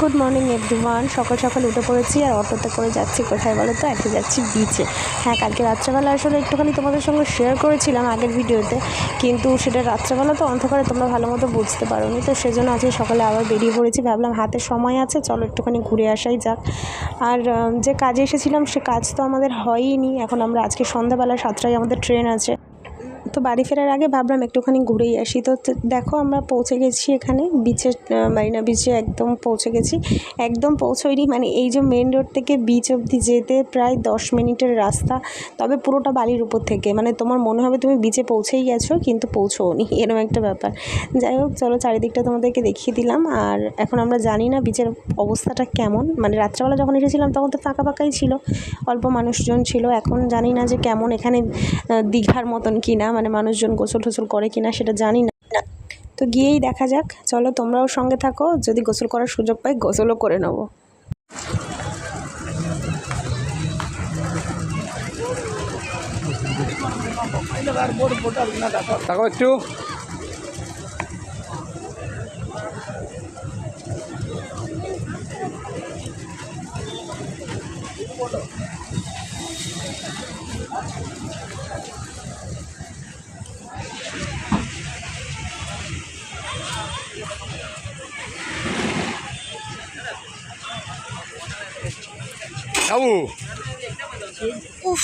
Good morning everyone সকাল সকাল উঠে পড়েছি আর অটোতে করে যাচ্ছি। কোথায় বলো তো? আজকে যাচ্ছি বিচে হ্যাঁ কালকে রাত্রেবেলা আসলে একটুখানি তোমাদের সঙ্গে শেয়ার করেছিলাম আগের ভিডিওতে কিন্তু সেটা রাত্রেবেলা তো অন্ধকারে তোমরা ভালো মতো বুঝতে পারোনি। তো সেজন্য আজকে সকালে আবার বেরিয়ে পড়েছি। ভাবলাম হাতে সময় আছে, চলো একটুখানি ঘুরে আসাই যাক। আর যে কাজে এসেছিলাম সে কাজ তো আমাদের হয়ইনি এখন আমরা আজকে সন্ধ্যাবেলা সাতটায় আমাদের ট্রেন আছে। তো বাড়ি ফেরার আগে ভাবলাম একটুখানি ঘুরেই আসি। তো দেখো আমরা পৌঁছে গেছি এখানে বিচে মারিনা বিচে একদম পৌঁছে গেছি। একদম পৌঁছোইনি মানে এই যে মেন রোড থেকে বিচ অবধি যেতে প্রায় দশ মিনিটের রাস্তা, তবে পুরোটা বালির উপর থেকে। মানে তোমার মনে হবে তুমি বিচে পৌঁছেই গেছো, কিন্তু পৌঁছোওনি এরকম একটা ব্যাপার। যাই হোক, চলো চারিদিকটা তোমাদেরকে দেখিয়ে দিলাম। আর এখন আমরা জানি না বিচের অবস্থাটা কেমন। মানে রাত্রেবেলা যখন এসেছিলাম, তখন তো ফাঁকা ফাঁকাই ছিল, অল্প মানুষজন ছিল। এখন জানি না যে কেমন এখানে দীঘার মতন কিনা। মানে মানুষজন গোসল টোসল করে কিনা সেটা জানি না। তো গিয়েই দেখা যাক। চলো তোমরাও সঙ্গে থাকো। যদি গোসল করার সুযোগ পাই, গোসলও করে নেব। একটু। উফ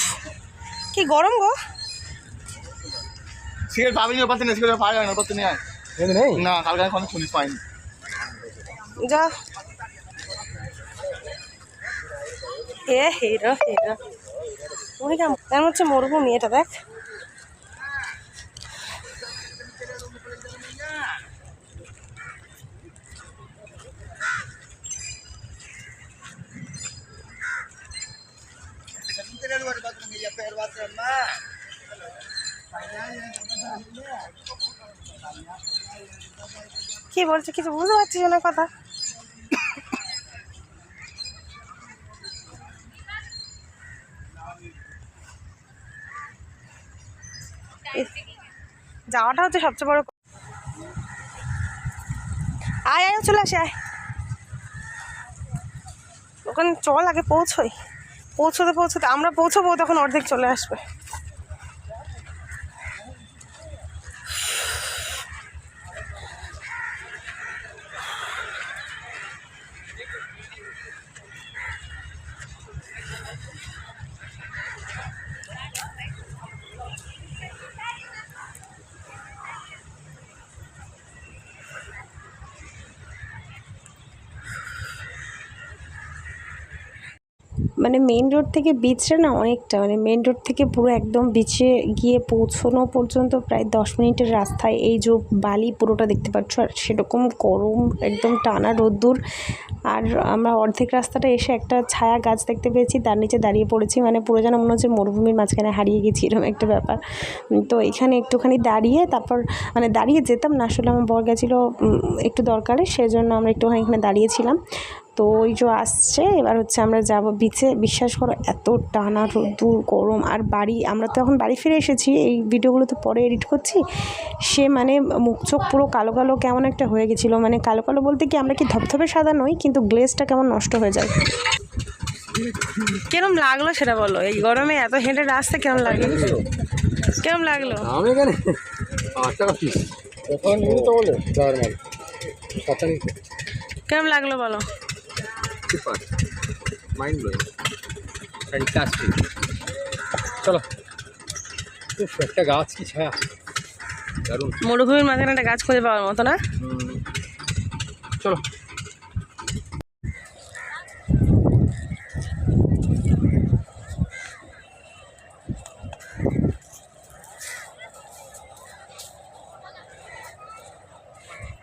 কি গরম গো। সিগারেট পাবি না পাতে না সিগারেট পাওয়া যায় না করতে না। এখানে নেই? না কালকে কোনো শুনিস পাইনি। যা। এ হিরো হিরো। ওই কেমন? কেমন হচ্ছে মরুভূমি? এটা দেখ। কি বলছে, কিছু বুঝতে পারছিস না কথা? যাওয়াটা হচ্ছে সবচেয়ে বড় আয় আয়, চলে আসে, আয়। ওখানে চল, আগে পৌঁছোই। পৌঁছোতে পৌঁছতে আমরা পৌঁছবো তখন অর্ধেক চলে আসবে। মানে মেন রোড থেকে বিচটা না অনেকটা মানে মেন রোড থেকে পুরো একদম বিচে গিয়ে পৌঁছানো পর্যন্ত প্রায় দশ মিনিটের রাস্তায় এই যে বালি পুরোটা দেখতে পাচ্ছ, আর সেরকম গরম, একদম টানা রোদ্দুর। আর আমরা অর্ধেক রাস্তাটা এসে একটা ছায়া গাছ দেখতে পেয়েছি, তার নিচে দাঁড়িয়ে পড়েছি মানে পুরো যেন মনে হচ্ছে মরুভূমির মাঝখানে হারিয়ে গেছি, এরকম একটা ব্যাপার। তো এখানে একটুখানি দাঁড়িয়ে তারপর মানে দাঁড়িয়ে যেতাম না, আসলে আমার বর গেছিল একটু দরকারে, সেজন্য আমরা একটুখানি এখানে দাঁড়িয়েছিলাম। তো ওই যে আসছে এবার হচ্ছে আমরা যাব বিচে বিশ্বাস করো এত টানা রোদ্দুর গরম। আর বাড়ি আমরা তো এখন বাড়ি ফিরে এসেছি। এই ভিডিওগুলো তো পরে এডিট করছি। সে মানে মুখ চোখ পুরো কালো কালো কেমন একটা হয়ে গেছিল। মানে কালো কালো বলতে কি আমরা কি ধপধপে সাদা নই কিন্তু গ্লেজটা কেমন নষ্ট হয়ে যায়। কিরম লাগল সেটা বলো? এই গরমে এত হেঁটে রাস্তা কেমন লাগল? কেমন লাগল? আমি এখানে? কেমন লাগল বলো? সুপার মাইন্ড ব্লোয়িং ফ্যান্টাস্টিক চলো। উফ, একটা গাছ কি ছায়া। দারুণ। মরুভূমির মাঝখানে একটা গাছ খুঁজে পাওয়ার মতো না? চলো।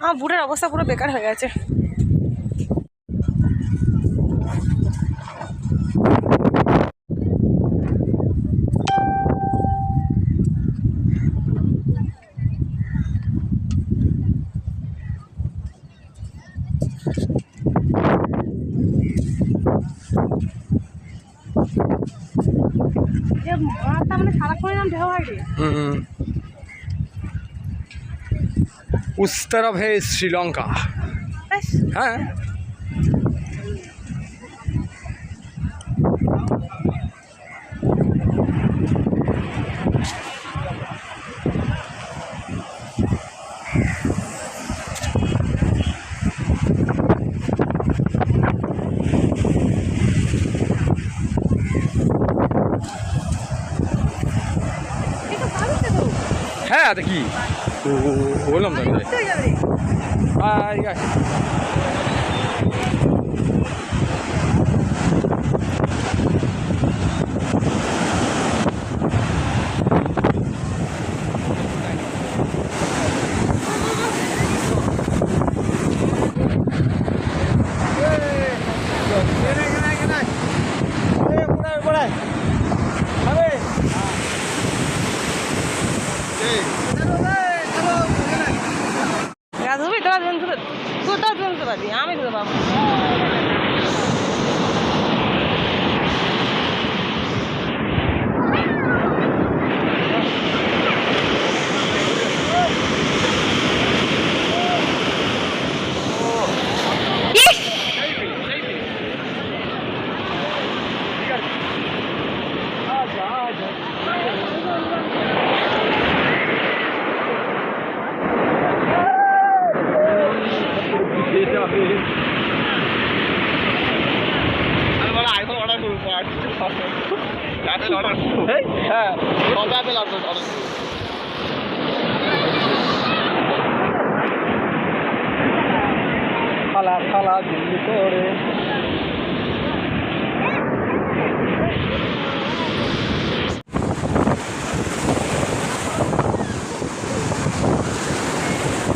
আমার বুড়ের অবস্থা পুরো বেকার হয়ে গেছে। उस तरफ़ है श्रीलंका। हाँ। है देखिए। দেখি বললাম তো আমি তাই আয়, আয়। গা ধুবি তোরা দুজন ধুতে তুই তো দুজন ধুতে পারবি আমি ধুতে পারব না। আমি বলে আইফোন অর্ডার করব অ্যাপেল অর্ডার করব খালা খালা দিল্লি করে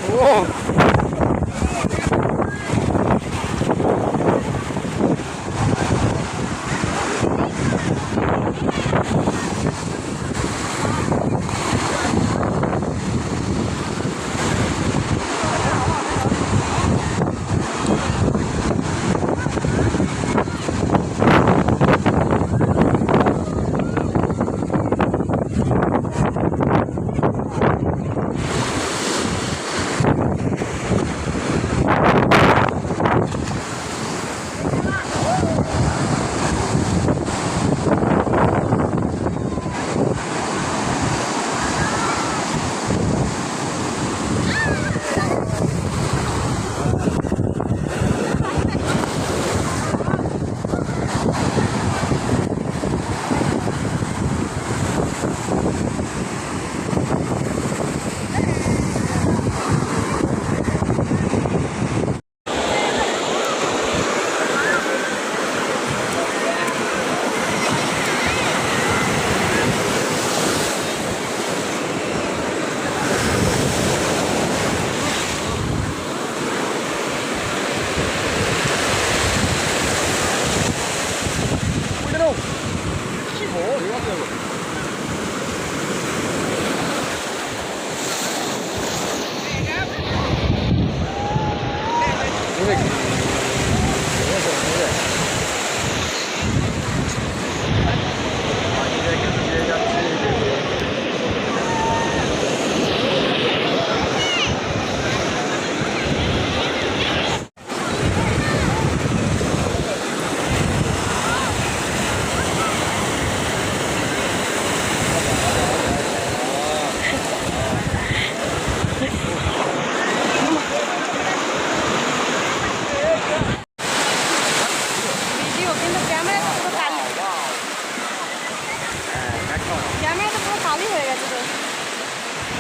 ভিডিও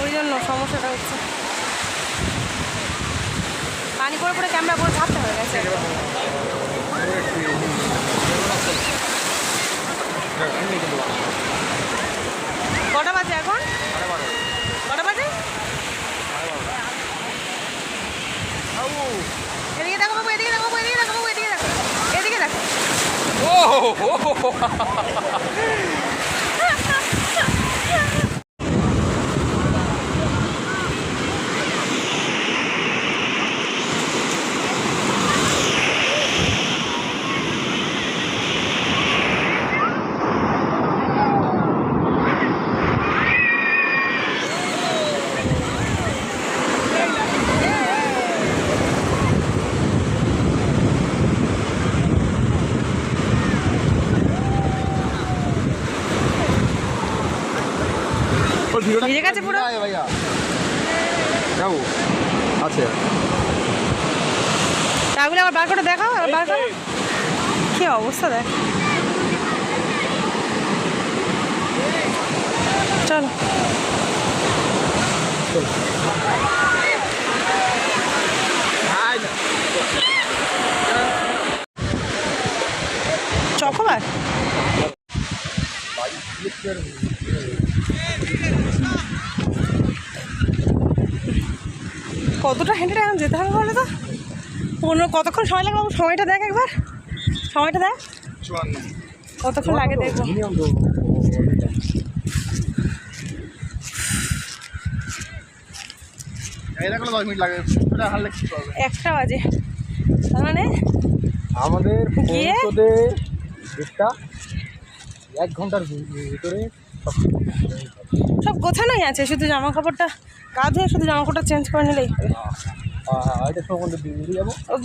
ওই জন্য সমস্যাটা হচ্ছে পানি পড়ে পড়ে ক্যামেরা পুরো ঝাপটা হয়ে গেছে কটা বাজে এখন কটা বাজে এদিকে দেখো বাবু এদিকে দেখো এদিকে দেখো এদিকে দেখো এদিকে দেখো ভিজে আবার বার করে দেখাও করো। কি অবস্থা দেখ। চল। চকোবার? কতটা হেঁটে যেতে হবে বলে তো? পনেরো কতক্ষণ সময় লাগবে সময়টা দেখ একবার। সময়টা দেখ। কতক্ষণ লাগে দেখব। একটা বাজে। তার মানে? আমাদের গিয়ে? এক ঘণ্টার ভিতরে সব গোছানোই আছে শুধু জামা কাপড়টা গা ধুয়ে শুধু জামা কাপড়টা চেঞ্জ করে নিলেই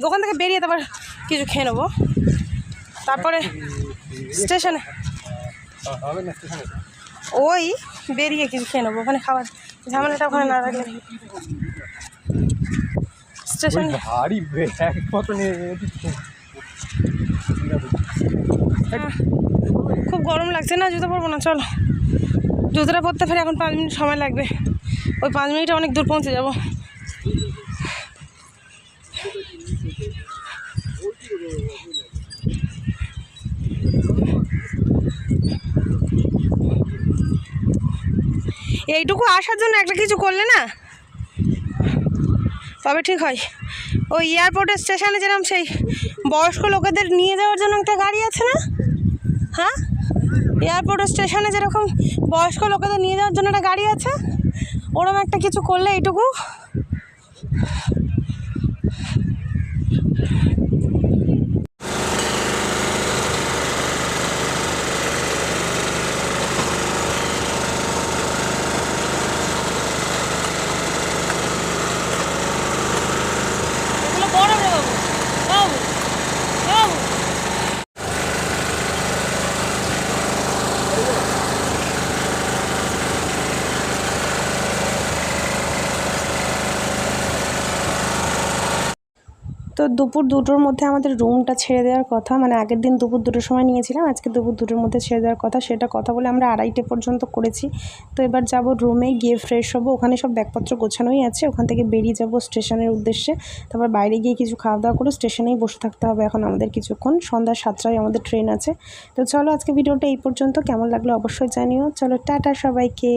দোকান থেকে বেরিয়ে তারপর কিছু খেয়ে নেব। তারপরে স্টেশনে। ওই বেরিয়ে কিছু খেয়ে নেব ওখানে খাবার ঝামেলাটা ওখানে না রাখলে স্টেশন। ভারী ব্যাগ মতো নিয়ে নিয়েছি। খুব গরম লাগছে না, জুতো পরবো না, চলো। জুতোটা পরতে ফেরে এখন পাঁচ মিনিট সময় লাগবে। ওই পাঁচ মিনিটে অনেক দূর পৌঁছে যাব। এইটুকু আসার জন্য একটা কিছু করলে না তবে ঠিক হয়। ওই এয়ারপোর্টের স্টেশনে যেরকম সেই বয়স্ক লোকেদের নিয়ে যাওয়ার জন্য একটা গাড়ি আছে না? হ্যাঁ? এয়ারপোর্ট স্টেশনে যেরকম বয়স্ক লোকেদের নিয়ে যাওয়ার জন্য একটা গাড়ি আছে ওরকম একটা কিছু করলে এইটুকু? তো দুপুর দুটোর মধ্যে আমাদের রুমটা ছেড়ে দেওয়ার কথা মানে আগের দিন দুপুর দুটোর সময় নিয়েছিলাম, আজকে দুপুর দুটোর মধ্যে ছেড়ে দেওয়ার কথা, সেটা কথা বলে আমরা আড়াইটে পর্যন্ত করেছি। তো এবার যাব রুমে গিয়ে ফ্রেশ হব, ওখানে সব ব্যাগপত্র গোছানোই আছে, ওখান থেকে বেরিয়ে যাব স্টেশনের উদ্দেশ্যে। তারপর বাইরে গিয়ে কিছু খাওয়া দাওয়া করে স্টেশনেই বসে থাকতে হবে এখন আমাদের কিছুক্ষণ, সন্ধ্যা সাতটায় আমাদের ট্রেন আছে। তো চলো আজকে ভিডিওটা এই পর্যন্ত, কেমন লাগল অবশ্যই জানিও। চলো টাটা সবাইকে।